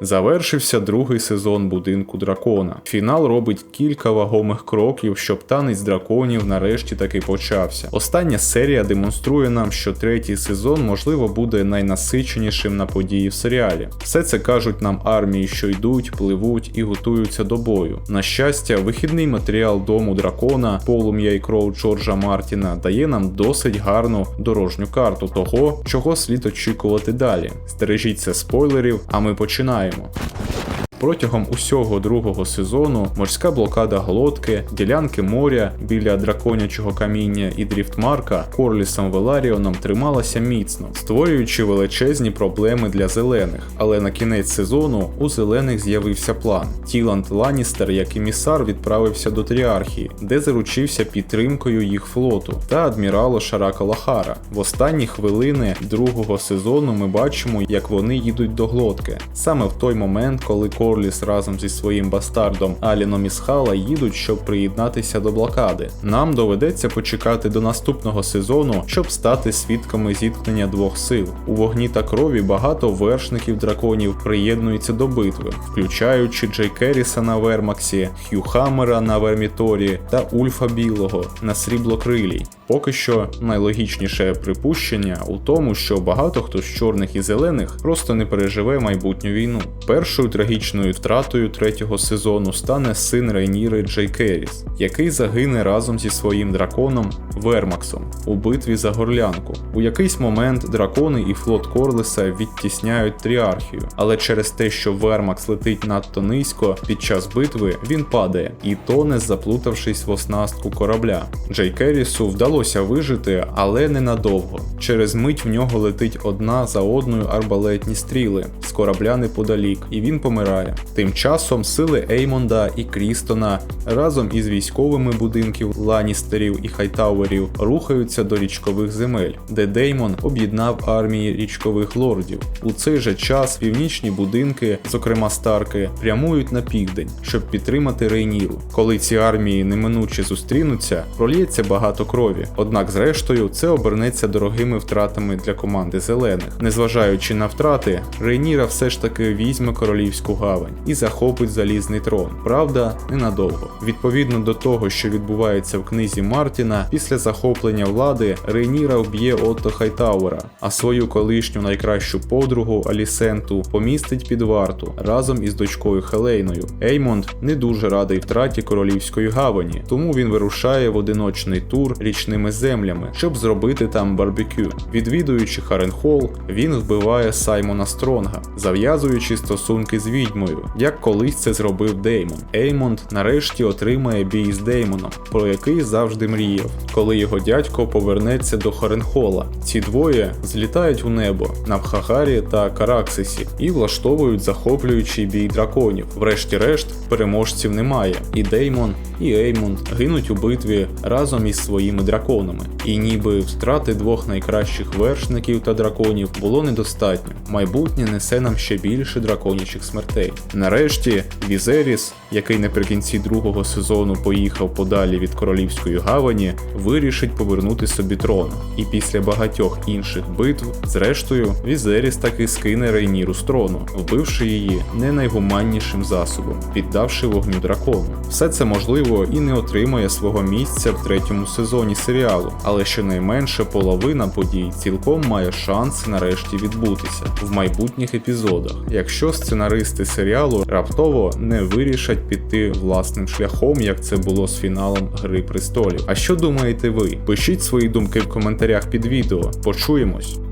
Завершився другий сезон будинку дракона. Фінал робить кілька вагомих кроків, щоб танець драконів нарешті таки почався. Остання серія демонструє нам, що третій сезон можливо буде найнасиченішим на події в серіалі. Все це кажуть нам армії, що йдуть, пливуть і готуються до бою. На щастя, вихідний матеріал дому дракона, полум'я і кров Джорджа Мартіна дає нам досить гарну дорожню карту того, чого слід очікувати далі. Стережіться спойлерів, а ми починаємо. もん。Протягом усього другого сезону морська блокада глотки, ділянки моря біля драконячого каміння і дріфтмарка Корлісом Веларіоном трималася міцно, створюючи величезні проблеми для зелених. Але на кінець сезону у зелених з'явився план. Тіланд Ланністер, як емісар, відправився до Тріархії, де заручився підтримкою їх флоту та адмірала Шарака Лахара. В останні хвилини другого сезону ми бачимо, як вони їдуть до глотки. Саме в той момент, коли Корліс разом зі своїм бастардом Аліном Ісхала їдуть, щоб приєднатися до блокади. Нам доведеться почекати до наступного сезону, щоб стати свідками зіткнення двох сил. У вогні та крові багато вершників драконів приєднуються до битви, включаючи Джей Керріса на Вермаксі, Хью Хаммера на Верміторі та Ульфа Білого на Сріблокрилій. Поки що найлогічніше припущення у тому, що багато хто з чорних і зелених просто не переживе майбутню війну. Першою трагічною втратою третього сезону стане син Рейніри Джей Керріс, який загине разом зі своїм драконом Вермаксом у битві за горлянку. У якийсь момент дракони і флот Корлеса відтісняють тріархію, але через те, що Вермакс летить надто низько під час битви, він падає і тоне, заплутавшись в оснастку корабля. Джей Керрісу вдалося вижити, але ненадовго. Через мить в нього летить одна за одною арбалетні стріли з корабля неподалік, і він помирає. Тим часом сили Еймонда і Крістона разом із військовими будинків Ланістерів і Хайтауерів рухаються до річкових земель, де Деймон об'єднав армії річкових лордів. У цей же час північні будинки, зокрема Старки, прямують на південь, щоб підтримати Рейніру. Коли ці армії неминуче зустрінуться, пролється багато крові. Однак, зрештою, це обернеться дорогими втратами для команди зелених. Незважаючи на втрати, Рейніра все ж таки візьме королівську гавань і захопить залізний трон. Правда, ненадовго. Відповідно до того, що відбувається в книзі Мартіна, після захоплення влади Рейніра вб'є Отто Хайтауера, а свою колишню найкращу подругу Алісенту помістить під варту разом із дочкою Хелейною. Еймонд не дуже радий втраті королівської гавані, тому він вирушає в одиночний тур річними землями, щоб зробити там барбекю. Відвідуючи Харенхол, він вбиває Саймона Стронга, зав'язуючи стосунки з відьмою, як колись це зробив Деймон. Еймонд нарешті отримає бій з Деймоном, про який завжди мріяв, коли його дядько повернеться до Харенхола. Ці двоє злітають у небо на Бхагарі та Караксисі і влаштовують захоплюючий бій драконів. Врешті-решт, переможців немає, і Деймон, і Еймонд гинуть у битві разом із своїми драконами. І ніби втрати двох найкращих вершників та драконів було недостатньо. Майбутнє несе нам ще більше драконячих смертей. Нарешті Візеріс, який наприкінці другого сезону поїхав подалі від королівської гавані, вирішить повернути собі трон. І після багатьох інших битв, зрештою, Візеріс таки скине Рейніру з трону, вбивши її не найгуманнішим засобом, піддавши вогню дракону. Все це можливо і не отримає свого місця в третьому сезоні серіалу, але щонайменше половина подій цілком має шанс нарешті відбутися в майбутніх епізодах, якщо сценаристи серіалу раптово не вирішать піти власним шляхом, як це було з фіналом Гри престолів. А що думаєте ви? Пишіть свої думки в коментарях під відео. Почуємось.